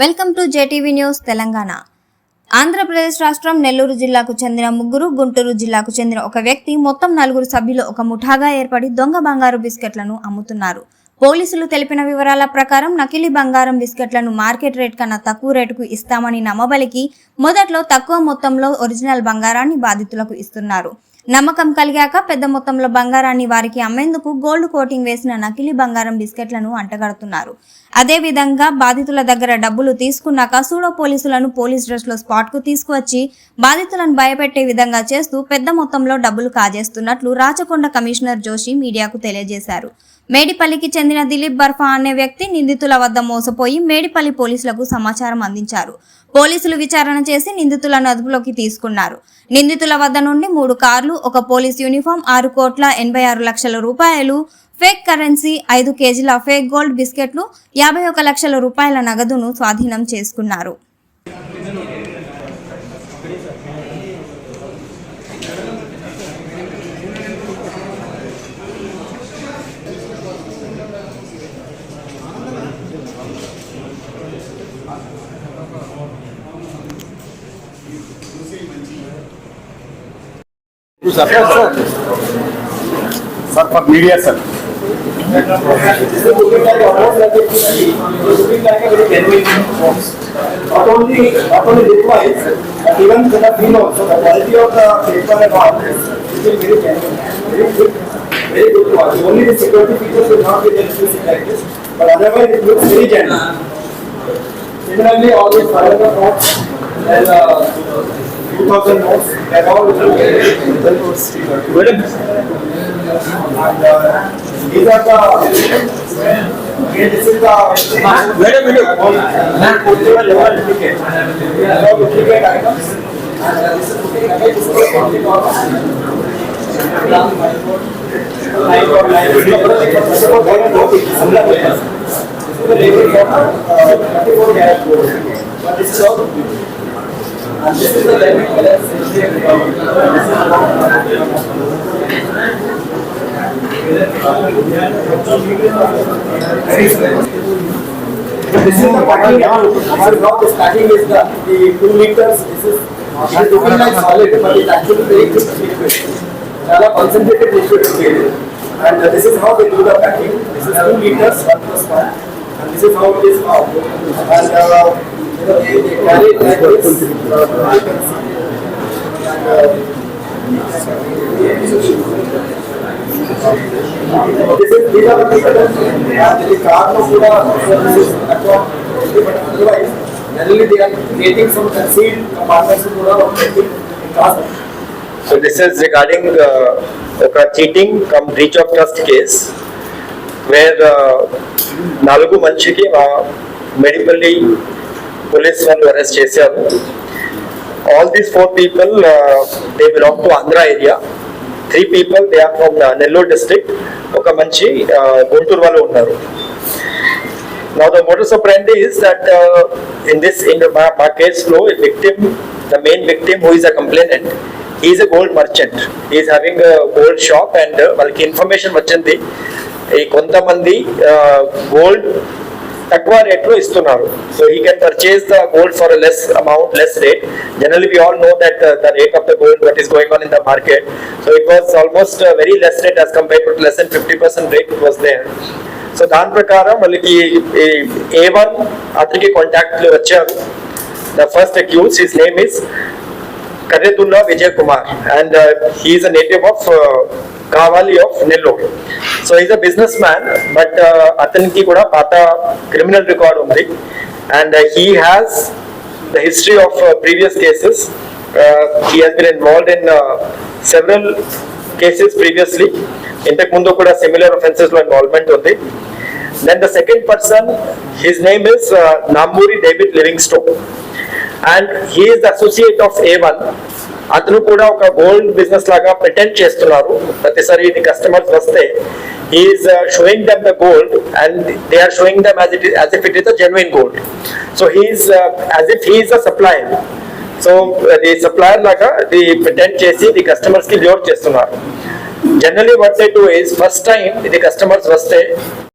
Welcome to JTV news Telangana. Andhra Pradesh రాష్ట్రం నెల్లూరు జిల్లాకు చెందిన ముగ్గురు గుంటూరు జిల్లాకు చెందిన ఒక వ్యక్తి మొత్తం నలుగురు సభ్యులు ఒక ముఠాగా ఏర్పడి దొంగ బంగారు బిస్కెట్లను అమ్ముతున్నారు. పోలీసులు తెలిపిన వివరాల ప్రకారం నకిలీ బంగారం బిస్కెట్లను మార్కెట్ రేట్ కన్నా తక్కువ రేటుకు ఇస్తామని నమ్మబలికి మొదట్లో తక్కువ మొత్తంలో ఒరిజినల్ బంగారాన్ని బాధితులకు ఇస్తున్నారు. నమ్మకం కలిగాక పెద్ద మొత్తంలో బంగారాన్ని వారికి అమ్మేందుకు గోల్డ్ కోటింగ్ వేసిన నకిలీ బంగారం బిస్కెట్లను అంటగడుతున్నారు. అదేవిధంగా బాధితుల దగ్గర డబ్బులు తీసుకున్నాక సూడో పోలీసులను పోలీస్ డ్రెస్లో స్పాట్కు తీసుకువచ్చి బాధితులను భయపెట్టే విధంగా చేస్తూ పెద్ద మొత్తంలో డబ్బులు కాజేస్తున్నట్లు రాచకొండ కమిషనర్ జోషి మీడియాకు తెలియజేశారు. మేడిపల్లికి చెందిన దిలీప్ బర్ఫా అనే వ్యక్తి నిందితుల వద్ద మోసపోయి మేడిపల్లి పోలీసులకు సమాచారం అందించారు. పోలీసులు విచారణ చేసి నిందితులను అదుపులోకి తీసుకున్నారు. నిందితుల వద్ద నుండి మూడు కార్లు ఒక పోలీస్ యూనిఫామ్ ఆరు కోట్ల ఎనభై ఆరు లక్షల రూపాయలు ఫేక్ కరెన్సీ ఐదు కేజీల ఫేక్ గోల్డ్ బిస్కెట్లు యాభై ఒక లక్షల రూపాయల నగదును స్వాధీనం చేసుకున్నారు. Sir, sir, for media, sir. Not only, not only this but even the feel also, the quality of the paper and all, it is very genuine. Very good, very good to watch. Only the security features will not be there to see like this, but otherwise it looks very genuine. Similarly, all these foreigner notes and uh, 2000 notes and all Madam. And uh, these are the this is the madam look ma'am portable level ticket so ticket items and this is the display on the corner this is all this is the packing is the starting is the, the two liters. This is, it looking like solid, but it's actually very liquid. concentrated liquid is And uh, this is how they do the packing. This is two liters, one plus one. And this is how it is now. And uh, So this is regarding uh, a cheating cum breach of trust case where uh, Nalugu Manchiki uh, medically police వాళ్ళు arrest చేశారు. All these four people they belong to Andhra area three people they are from Nellore district ఒక మంచి గుంటూరు వాళ్ళు ఉన్నారు. నా the motors of friend is that in this in మా కేసులో victim the main victim who is a complainant is a gold merchant is having gold shop and వాళ్ళకి information వచ్చింది. ఈ కొంతమంది గోల్డ్ తక్కువ రేట్లో ఇస్తున్నారు. So he can purchase the gold for less amount less rate generally we all know that the rate of the gold that is going on in the market so it was almost very less rate as compare to less and fifty percent rate it was there so దాని ప్రకారం వాళ్ళకి A one అతనికి కాంటాక్ట్లు వచ్చారు. The first accused his name is Karrethulla Vijay Kumar and he's a native of Kavali of Nellore so is a business man but అతనికి కూడా పాత criminal record ఉంది. And he has the history of previous cases he has been involved in several cases previously ఇంతకు ముందు కూడా similar అఫెన్సెస్లో involvement ఉంది. Then the second person his name is Namburi David Livingstone and he's associate of A one అతను కూడా ఒక gold business లాగా pretend చేస్తున్నారు. ప్రతిసారి ఇది కస్టమర్స్ వస్తే is showing them the gold and they are showing them as it as if it is a genuine gold so he's as if he's a supplier so the supplier లాగా the pretend చేసి the కస్టమర్స్కి lure చేస్తున్నారు. Generally what they do is first time ఇది customers వస్తే